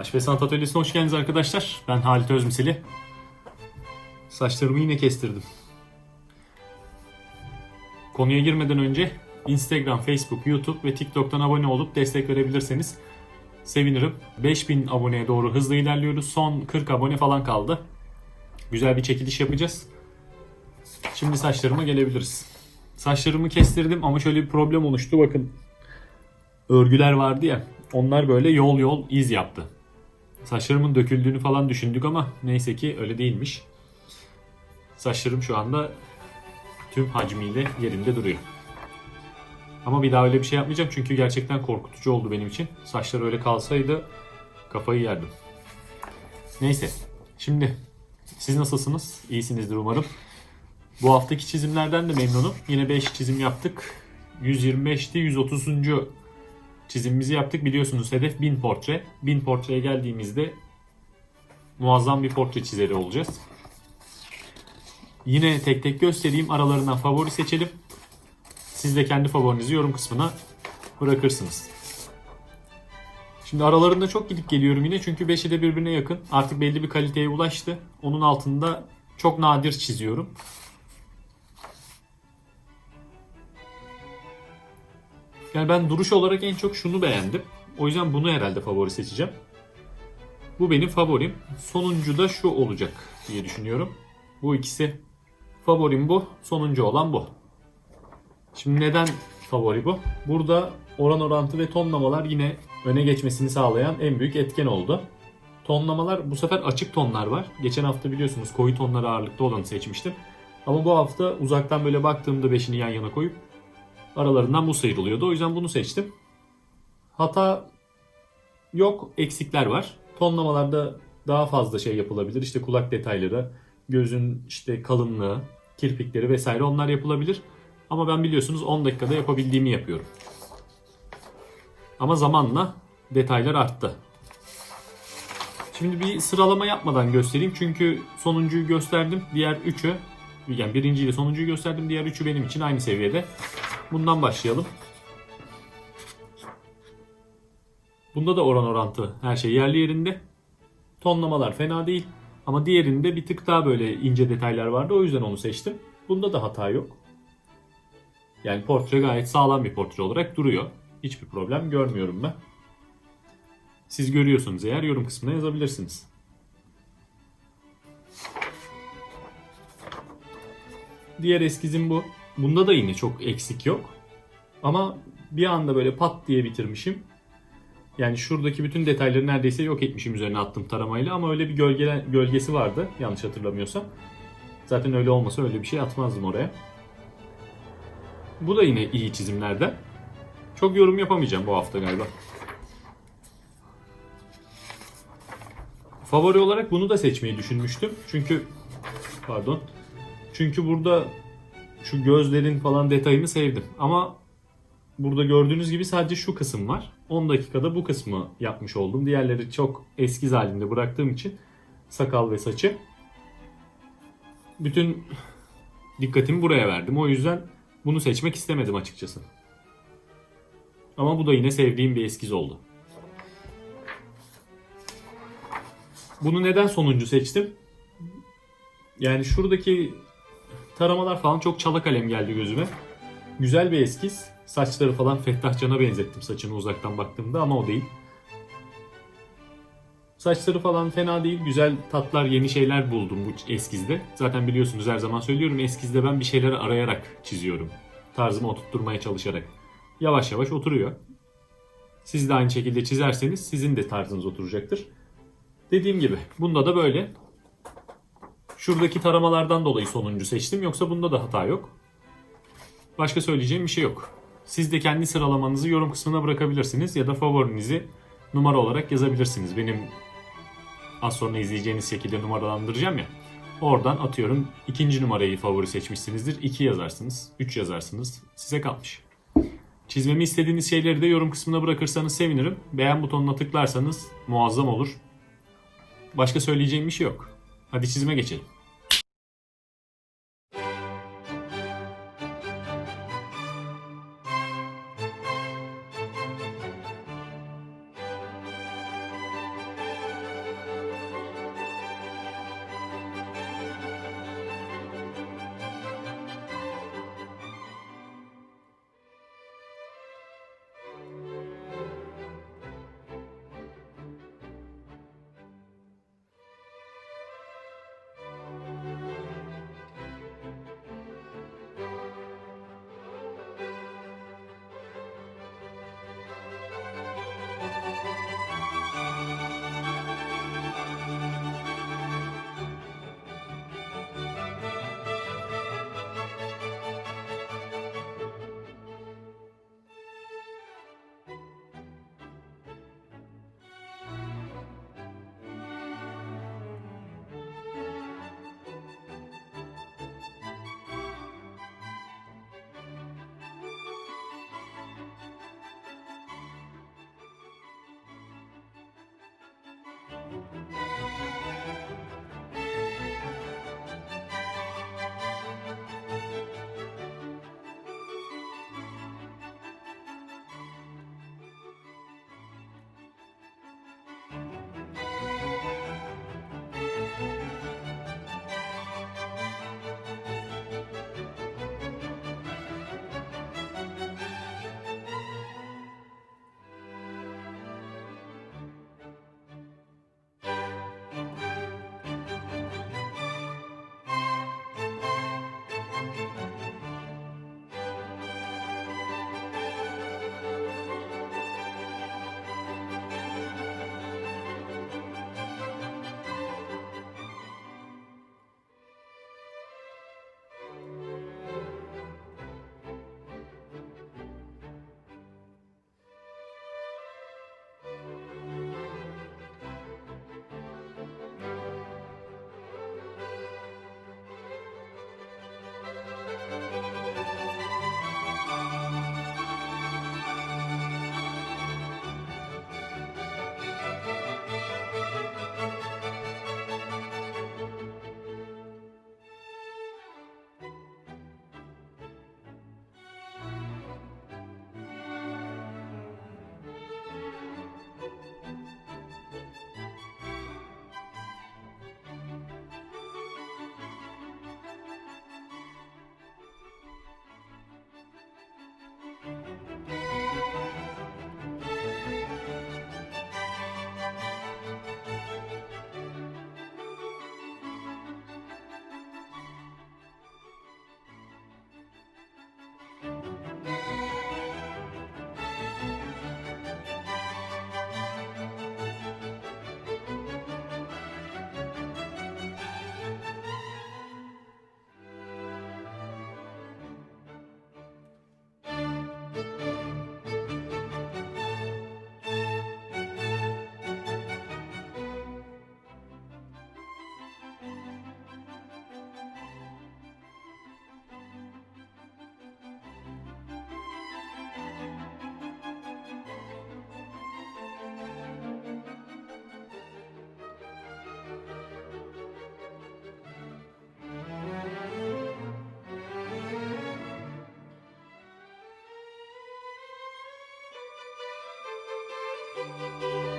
Aş ve Sanat Atölyesi'ne hoş geldiniz arkadaşlar. Ben Halit Özmiseli. Saçlarımı yine kestirdim. Konuya girmeden önce Instagram, Facebook, YouTube ve TikTok'tan abone olup destek verebilirseniz sevinirim. 5000 aboneye doğru hızlı ilerliyoruz. Son 40 abone falan kaldı. Güzel bir çekiliş yapacağız. Şimdi saçlarıma gelebiliriz. Saçlarımı kestirdim ama şöyle bir problem oluştu. Bakın örgüler vardı ya. Onlar böyle yol yol iz yaptı. Saçlarımın döküldüğünü falan düşündük ama neyse ki öyle değilmiş. Saçlarım şu anda tüm hacmiyle yerinde duruyor. Ama bir daha öyle bir şey yapmayacağım çünkü gerçekten korkutucu oldu benim için. Saçlar öyle kalsaydı kafayı yerdim. Neyse. Şimdi siz nasılsınız? İyisinizdir umarım. Bu haftaki çizimlerden de memnunum. Yine 5 çizim yaptık. 125'ti 130. çizimimizi yaptık. Biliyorsunuz hedef 1000 portre. 1000 portreye geldiğimizde muazzam bir portre çizeri olacağız. Yine tek tek göstereyim. Aralarından favori seçelim. Siz de kendi favorinizi yorum kısmına bırakırsınız. Şimdi aralarında çok gidip geliyorum yine çünkü 5'i de birbirine yakın. Artık belli bir kaliteye ulaştı. Onun altında çok nadir çiziyorum. Yani ben duruş olarak en çok şunu beğendim. O yüzden bunu herhalde favori seçeceğim. Bu benim favorim. Sonuncu da şu olacak diye düşünüyorum. Bu ikisi favorim bu. Sonuncu olan bu. Şimdi neden favori bu? Burada oran orantı ve tonlamalar yine öne geçmesini sağlayan en büyük etken oldu. Tonlamalar bu sefer açık tonlar var. Geçen hafta biliyorsunuz koyu tonları ağırlıkta olanı seçmiştim. Ama bu hafta uzaktan böyle baktığımda beşini yan yana koyup aralarından bu sıyrılıyordu. O yüzden bunu seçtim. Hata yok, eksikler var. Tonlamalarda daha fazla şey yapılabilir. İşte kulak detayları, gözün işte kalınlığı, kirpikleri vesaire onlar yapılabilir. Ama ben biliyorsunuz 10 dakikada yapabildiğimi yapıyorum. Ama zamanla detaylar arttı. Şimdi bir sıralama yapmadan göstereyim. Çünkü sonuncuyu gösterdim. Diğer üçü yani birinci ile sonuncuyu gösterdim. Diğer üçü benim için aynı seviyede. Bundan başlayalım. Bunda da oran orantı her şey yerli yerinde. Tonlamalar fena değil. Ama diğerinde bir tık daha böyle ince detaylar vardı. O yüzden onu seçtim. Bunda da hata yok. Yani portre gayet sağlam bir portre olarak duruyor. Hiçbir problem görmüyorum ben. Siz görüyorsunuz eğer yorum kısmına yazabilirsiniz. Diğer eskizim bu. Bunda da yine çok eksik yok. Ama bir anda böyle pat diye bitirmişim. Yani şuradaki bütün detayları neredeyse yok etmişim üzerine attım taramayla ama öyle bir gölge, gölgesi vardı yanlış hatırlamıyorsam. Zaten öyle olmasa öyle bir şey atmazdım oraya. Bu da yine iyi çizimlerden. Çok yorum yapamayacağım bu hafta galiba. Favori olarak bunu da seçmeyi düşünmüştüm. Çünkü pardon. Çünkü burada şu gözlerin falan detayını sevdim. Ama burada gördüğünüz gibi sadece şu kısım var. 10 dakikada bu kısmı yapmış oldum. Diğerleri çok eskiz halinde bıraktığım için sakal ve saçı. Bütün dikkatimi buraya verdim. O yüzden bunu seçmek istemedim açıkçası. Ama bu da yine sevdiğim bir eskiz oldu. Bunu neden sonuncu seçtim? Yani şuradaki taramalar falan çok çala kalem geldi gözüme. Güzel bir eskiz. Saçları falan Fettah Can'a benzettim saçını uzaktan baktığımda ama o değil. Saçları falan fena değil. Güzel tatlar, yeni şeyler buldum bu eskizde. Zaten biliyorsunuz her zaman söylüyorum eskizde ben bir şeyleri arayarak çiziyorum. Tarzımı oturtturmaya çalışarak. Yavaş yavaş oturuyor. Siz de aynı şekilde çizerseniz sizin de tarzınız oturacaktır. Dediğim gibi bunda da böyle. Şuradaki taramalardan dolayı sonuncu seçtim. Yoksa bunda da hata yok. Başka söyleyeceğim bir şey yok. Siz de kendi sıralamanızı yorum kısmına bırakabilirsiniz ya da favorinizi numara olarak yazabilirsiniz. Benim az sonra izleyeceğiniz şekilde numaralandıracağım ya. Oradan atıyorum ikinci numarayı favori seçmişsinizdir. 2 yazarsınız, 3 yazarsınız. Size kalmış. Çizmemi istediğiniz şeyleri de yorum kısmına bırakırsanız sevinirim. Beğen butonuna tıklarsanız muazzam olur. Başka söyleyeceğim bir şey yok. Hadi çizime geçelim. Música Música